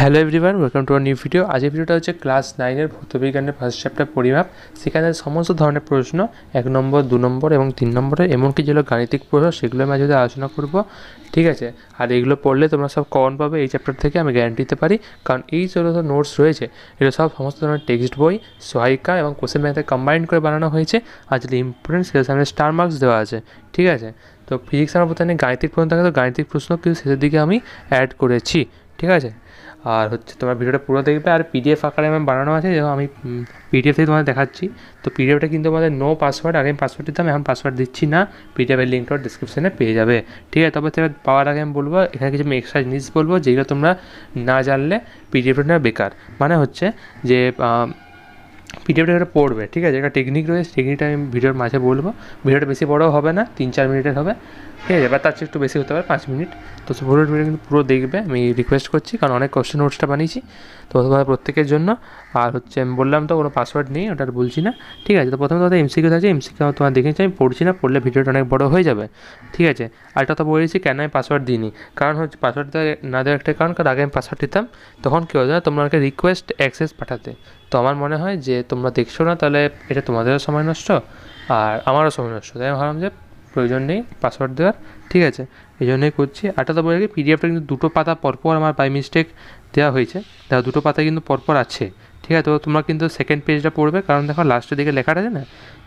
Hello everyone welcome to our new video আজকের ভিডিওটা হচ্ছে ক্লাস নাইনের ভৌতবিজ্ঞানের ফার্স্ট চ্যাপ্টার পরিমাপ। সেখানে সমস্ত ধরনের প্রশ্ন, এক নম্বর, দু নম্বর এবং তিন নম্বরে, এমনকি যেগুলো গাণিতিক প্রশ্ন সেগুলো আমি আজকে আলোচনা করব, ঠিক আছে? আর এগুলো পড়লে তোমরা সব কমন পাবে এই চ্যাপ্টার থেকে, আমি গ্যারান্টি দিতে পারি। কারণ এই যেগুলো নোটস রয়েছে, এগুলো সব সমস্ত ধরনের টেক্সট বই, সহায়িকা এবং কোশ্চেন ব্যাংকে কম্বাইন করে বানানো হয়েছে। আর যেগুলো ইম্পর্টেন্ট সেগুলো সামনে স্টার মার্কস দেওয়া আছে, ঠিক আছে? তো ফিজিক্স আমার প্রথমে গাণিতিক প্রশ্ন থাকে, তো গাণিতিক প্রশ্ন কিন্তু শেষের দিকে আমি অ্যাড করেছি। ঠিক আছে? আর হচ্ছে তোমার ভিডিওটা পুরো দেখবে, আর পিডিএফ আকারে আমার বানানো আছে, যেমন আমি পিডিএফ থেকে তোমাদের দেখাচ্ছি। তো পিডিএফটা কিন্তু আমাদের নো পাসওয়ার্ড আগে আমি পাসওয়ার্ড দিতাম, এখন পাসওয়ার্ড দিচ্ছি না। পিডিএফের লিঙ্কটা ডিসক্রিপশানে পেয়ে যাবে। ঠিক আছে? তবে সেটা পাওয়ার আগে আমি বলব, এখানে কিছু আমি এক্সট্রা জিনিস বলব, যেগুলো তোমরা না জানলে পিডিএফটা বেকার। মানে হচ্ছে যে পিডিএফটা এটা পড়বে, ঠিক আছে? একটা টেকনিক রয়েছে টেকনিকটা আমি ভিডিওর মাঝে বলব। ভিডিওটা বেশি বড় হবে না, তিন চার মিনিটের হবে। ঠিক আছে, এবার তার চেয়ে একটু বেশি হতে পারে, পাঁচ মিনিট। তো পুরো ভিডিও কিন্তু পুরো দেখবে, আমি রিকোয়েস্ট করছি, কারণ অনেক কোশ্চেন নোটসটা বানিয়েছি। তো তোমাদের প্রত্যেকের জন্য। আর হচ্ছে আমি বললাম তো, কোনো পাসওয়ার্ড নেই, ওটা বলছি না। ঠিক আছে, তো প্রথমে তোমাদের এমসিকিউ আছে এমসিকিউ তোমার দেখেছি আমি পড়ছি না, পড়লে ভিডিওটা অনেক বড় হয়ে যাবে। ঠিক আছে, আর এটা তো বলেছি কেন আমি পাসওয়ার্ড দিইনি? কারণ হচ্ছে পাসওয়ার্ড না দেওয়ার একটা কারণ কারণ আগে আমি পাসওয়ার্ড দিতাম, তখন কী হতো না, তোমরা আমাকে রিকোয়েস্ট অ্যাক্সেস পাঠাতে। তো আমার মনে হয় যে তোমরা দেখছ না, তাহলে এটা তোমাদেরও সময় নষ্ট, আর আমারও সময় নষ্ট। তাই আমি ভাবলাম যে প্রয়োজন নেই পাসওয়ার্ড দেওয়ার, ঠিক আছে? এই জন্যই করছি আরটা তো বলে রাখি পিডিএফটা কিন্তু দুটো পাতা পরপর আমার বাই মিস্টেক দেওয়া হয়েছে। দেখো, দুটো পাতা কিন্তু পরপর আছে, ঠিক আছে? তো তোমরা কিন্তু সেকেন্ড পেজটা পড়বে, কারণ দেখো লাস্টের দিকে লেখাটা আছে না?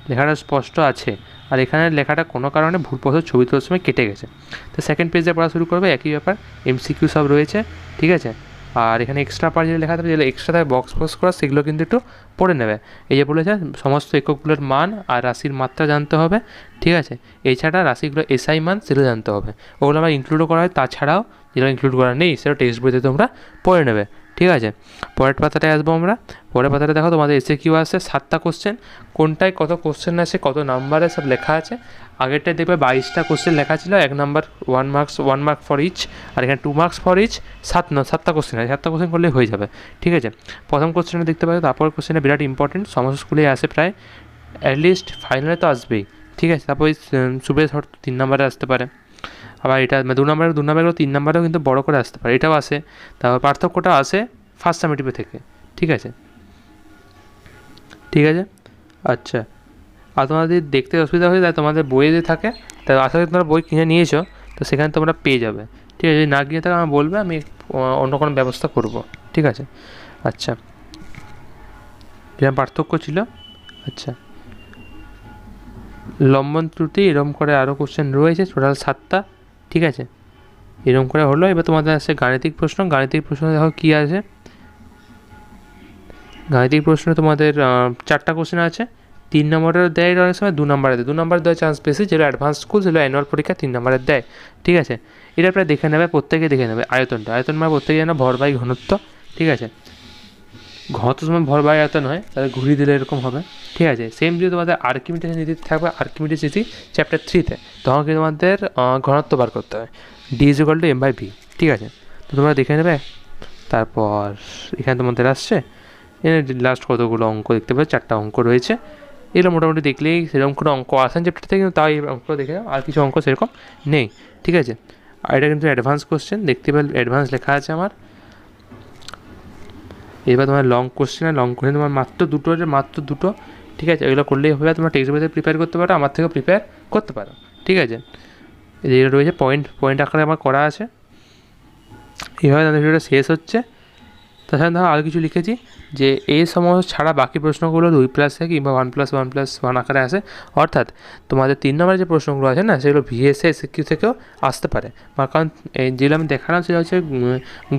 লেখাটা স্পষ্ট আছে। আর এখানে লেখাটা কোনো কারণে ভুলপথ ছবি তোলার সময় কেটে গেছে। তো সেকেন্ড পেজে পড়া শুরু করবে, একই ব্যাপার এমসিকিউ সব রয়েছে, ঠিক আছে? আর এখানে এক্সট্রা পার যেটা লেখা থাকবে যেগুলো এক্সট্রা থাকে বক্স বক্স করা, সেগুলো কিন্তু একটু পড়ে নেবে। এই যে বলেছে, সমস্ত এককগুলোর মান আর রাশির মাত্রা জানতে হবে, ঠিক আছে? এছাড়া রাশিগুলো এসআই মান সেটা জানতে হবে। ওগুলো আমার ইনক্লুডও করা হয়, তাছাড়াও যেগুলো ইনক্লুড করা নেই, সেটা টেক্সট বইতে তোমরা পড়ে নেবে। ঠিক আছে? পরের পাতাটায় আসব আমরা। পরের পাতাটা দেখো, তোমাদের এসে কিউ আসছে, সাতটা কোশ্চেন কোনটায় কত কোশ্চেন আছে কত নাম্বারে সব লেখা আছে। আগেরটায় দেখবে বাইশটা কোশ্চেন লেখা ছিল, এক number one marks one mark for each আর এখানে টু মার্কস ফর ইচ সাত না, সাতটা কোশ্চেন আছে সাতটা কোশ্চেন করলে হয়ে যাবে, ঠিক আছে? প্রথম কোশ্চেনে দেখতে পাবে তারপর কোশ্চেনে বিরাট ইম্পর্টেন্ট সমস্ত স্কুলেই আসে প্রায় অ্যাটলিস্ট ফাইনালে তো আসবেই, ঠিক আছে? তারপর সুবেশ হট তিন নম্বরে আসতে পারে। আবার এটা মানে দু নম্বরে দু নম্বরেও তিন নম্বরেও কিন্তু বড় করে আসতে পারে। এটাও আসে। তারপর পার্থক্যটা আসে ফার্স্ট সামিটিভে থেকে। ঠিক আছে? ঠিক আছে? আচ্ছা। আর তোমাদের দেখতে অসুবিধা হয়ে যায় তোমাদের বইয়ে যে থাকে তা আশা করি তোমরা বই কিনে নিয়েছো, তো সেখানে তোমরা পেয়ে যাবে। ঠিক আছে? না গিয়ে থাকে আমার বলবে, আমি অন্য কোনো ব্যবস্থা করব। ঠিক আছে? আচ্ছা। এরকম পার্থক্য ছিল। আচ্ছা। লম্বন ত্রুটি, এরকম করে আরও কোশ্চেন রয়েছে টোটাল সাতটা। ঠিক আছে? এরকম করে হলো। এবার তোমাদের আসছে গাণিতিক প্রশ্ন। গাণিতিক প্রশ্ন দেখো কী আছে? গাণিতিক প্রশ্নে তোমাদের চারটা কোশ্চেন আছে। তিন নম্বরের দেয় অনেক সময়, দু নম্বরে দেয়। দু নম্বর দেওয়ার চান্স বেশি, যেগুলো অ্যাডভান্স স্কুল সেগুলো অ্যানুয়াল পরীক্ষা তিন নম্বরের দেয়। ঠিক আছে? এটা প্রায় দেখে নেবে, প্রত্যেকে দেখে নেবে। আয়তনটা। আয়তন মানে প্রত্যেকে যেন ভর বাই ঘনত্ব। ঠিক আছে? ঘত সময় ভর বাই আয়তন হয়, তাহলে ঘুরিয়ে দিলে এরকম হবে। ঠিক আছে সেম যদি তোমাদের আর্কিমিডিয়াস নীতি থাকবে আর্কিমিডিয়াস নীতি চ্যাপ্টার থ্রিতে তখন কিন্তু তোমাদের ঘনত্ব বার করতে হয় D is equal to M by V ঠিক আছে? তো তোমরা দেখে নেবে। তারপর এখানে তোমাদের আসছে। লাস্ট কতগুলো অঙ্ক দেখতে পাবে, চারটা অঙ্ক রয়েছে। এগুলো মোটামুটি দেখলেই সেরকম কোনো অঙ্ক আসান চ্যাপ্টার থেকে, কিন্তু তাও এই অঙ্ক দেখে আর কিছু অঙ্ক সেরকম নেই, ঠিক আছে? আর এটা কিন্তু অ্যাডভান্স কোশ্চেন দেখতে পেলে অ্যাডভান্স লেখা আছে আমার। এবার তোমার লং কোশ্চেন লং কোশ্চেন তোমার মাত্র দুটো মাত্র দুটো ঠিক আছে, এগুলো করলেই হবে। তোমরা টেক্সট বইতে প্রিপেয়ার করতে পারো, আমার থেকেও প্রিপেয়ার করতে পারো। ঠিক আছে? যেগুলো রয়েছে পয়েন্ট পয়েন্ট আকারে আমার করা আছে। এইভাবে তাদের ভিডিওটা শেষ হচ্ছে। তাছাড়া ধরো আরও কিছু লিখেছি, যে এই সমস্ত ছাড়া বাকি প্রশ্নগুলো দুই প্লাস প্লাসে কিংবা one plus one plus one আকারে আসে। অর্থাৎ তোমাদের তিন নম্বরের যে প্রশ্নগুলো আছে না, সেগুলো ভিএসএ সিকিউ থেকেও আসতে পারে। কারণ যেগুলো আমি দেখালাম, সেটা হচ্ছে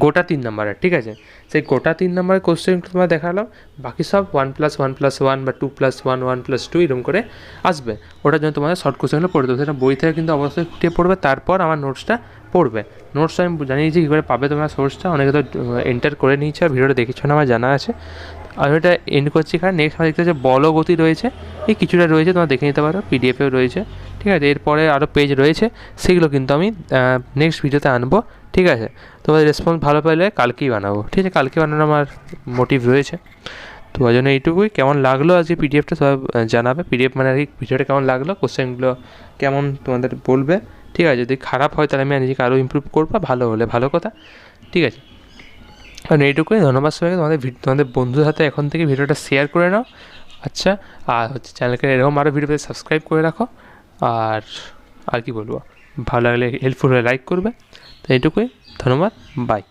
গোটা তিন নম্বরের, ঠিক আছে? সেই গোটা তিন নম্বরের কোশ্চেনগুলো তোমার দেখালাম, বাকি সব one plus one plus one বা two plus one one plus two এরকম করে আসবে। ওটার জন্য তোমাদের শর্ট কোশ্চেনগুলো পড়তে হবে। সেটা বই থেকে কিন্তু অবশ্যই খুঁটিয়ে পড়বে, তারপর আমার নোটসটা পড়বে। নোটস আমি জানিয়েছি কী করে পাবে তোমরা সোর্সটা অনেকে তো এন্টার করে নিয়েছে আর ভিডিওটা দেখেছ না, আমার জানা আছে। আর এটা এন্ড করছি এখানে। নেক্সট আমার দেখতে হচ্ছে বল গতি রয়েছে। এই কিছুটা রয়েছে, তোমরা দেখে নিতে পারো পিডিএফেও রয়েছে। ঠিক আছে, এরপরে আরও পেজ রয়েছে। সেগুলো কিন্তু আমি নেক্সট ভিডিওতে আনব। ঠিক আছে, তোমাদের রেসপন্স ভালো পেলে কালকেই বানাবো। ঠিক আছে, কালকে বানানোর আমার মোটিভ রয়েছে। তো ওই জন্য এইটুকুই। কেমন লাগল আজকে পিডিএফটা সব জানাবে। পিডিএফ মানে আর কি ভিডিওটা কেমন লাগল? কোশ্চেনগুলো কেমন তোমাদের বলবে? ঠিক আছে, যদি খারাপ হয় তাহলে আমি নিজেকে আরও ইম্প্রুভ করব, ভালো হলে ভালো কথা, ঠিক আছে? কারণ এইটুকুই, ধন্যবাদ সবাইকে, তোমাদের তোমাদের বন্ধুর সাথে এখন থেকে ভিডিওটা শেয়ার করে নাও। আচ্ছা আর হচ্ছে চ্যানেলকে এরকম আরও ভিডিও সাবস্ক্রাইব করে রাখো। আর আর কি বলব, ভালো লাগলে হেল্পফুল হলে লাইক করবে। তো এইটুকুই, ধন্যবাদ বাই